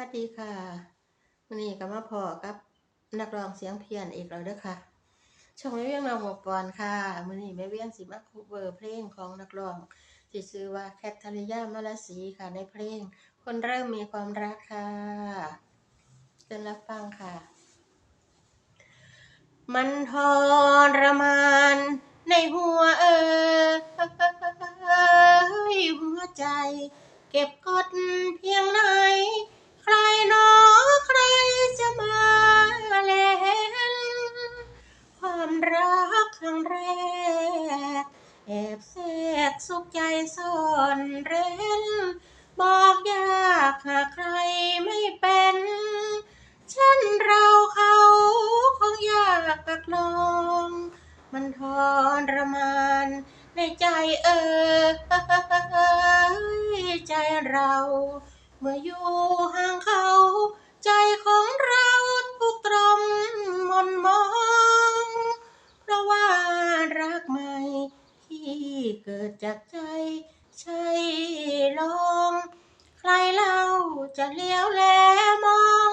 วัสดีค่ะวันนี้ก็มาพอกับนักร้องเสียงเพียนอีกแล้วเด้อค่ะช่องแม่เวียงนองหัวปอนค่ะมื้อนี้แม่เวียงสิมาคูเวอร์เพลงของนักร้องที่ชื่อว่าแคทธริยามลศรีค่ะในเพลง คนเริ่มมีความรักค่ะเชิญรับฟังค่ะ มันทรมานในหัวเอ่ยหัวใจ เก็บกดเพียงไหน แอบแทรกสุขใจซ่อนเร้น บอกยากหากใครไม่เป็นเช่นเราเขาคงยากกักลองมันทรมานในใจเอ่ยใจเรา เมื่ออยู่ห่างเขา ใจของเรา เกิดจากใจ ใช่ลองใครเล่าจะเลี้ยวแลมอง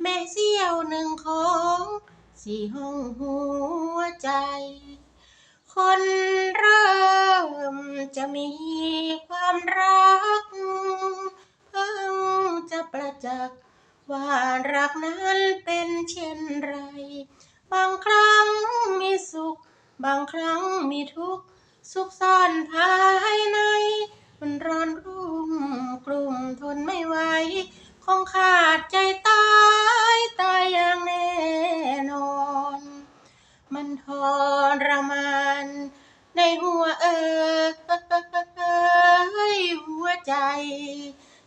แม่เสี้ยวหนึ่งของสี่ห้องหัวใจ คนเริ่มจะมีความรักเพิ่งจะประจักษ์ว่ารักนั้นเป็นเช่นไร บางครั้งมีสุข บางครั้งมีทุกข์ สุขซ่อนภายใน มันร้อนรุ่มกลุ่มทนไม่ไหวคงขาดใจตายตายอย่างแน่นอน มันทรมานในหัวเอ่ยหัวใจ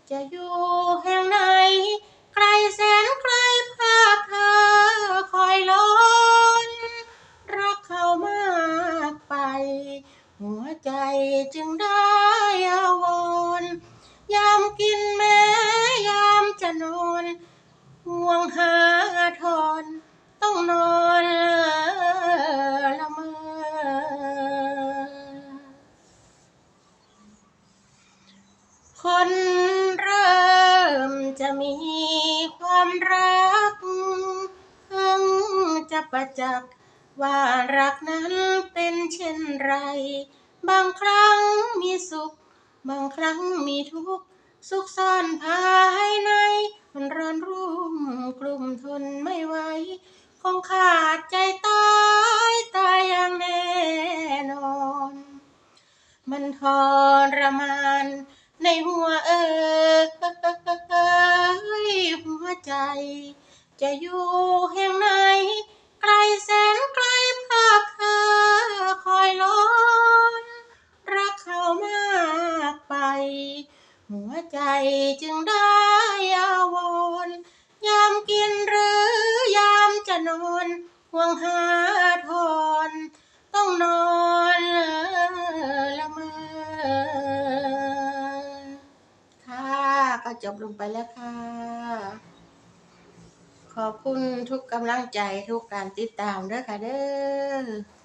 จะอยู่แห่งไหน ไกลแสนไกลภาพเธอคอยล้น คนเริ่มจะมีความรักเพิ่งจะประจักษ์ว่ารักนั้นเป็นเช่นไร บางครั้งมีสุข บางครั้งมีทุกข์ สุขซ่อนภายใน มันร้อนรุ่มกลุ่มทนไม่ไหวคงขาดใจตายตายอย่างแน่นอน มันทรมาน ในหัวเอ่ยหัวใจ จะอยู่แห่งไหน ไกลแสนไกลภาพเธอคอยล้นรักเขามากไป หัวใจจึงได้อาวรยามกินหรือยามจะนอนห่วงหา ก็จบลงไปแล้วค่ะ ขอบคุณทุกกำลังใจทุกการติดตามด้วยค่ะเด้อ